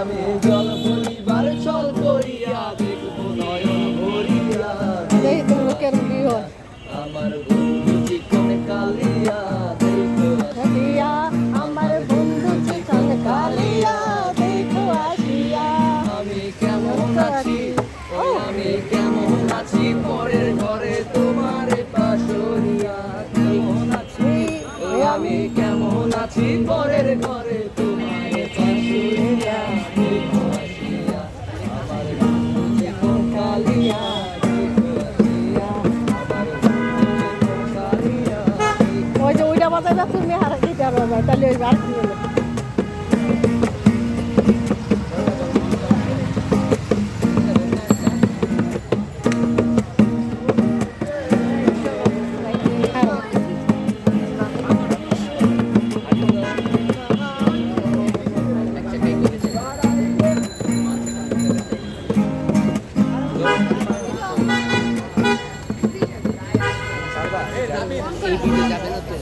আমি জল পরিবার চল করিয়া দেখব নয়ন ভরিয়া। আমার বন্ধু চিকন কালিয়া আমার বন্ধু চিকন কালিয়া দেখো আসিয়া। আমি কেমন আছি? ও। আমি কেমন আছি? পরের ঘরে তোমার পাশরিয়া কেমন আছি আমি কেমন আছি? পরের ওই যে ওইটা বাজাবে তুমি আর এটা বাজাবে তাহলে ওই আর কি হলো i don't know if you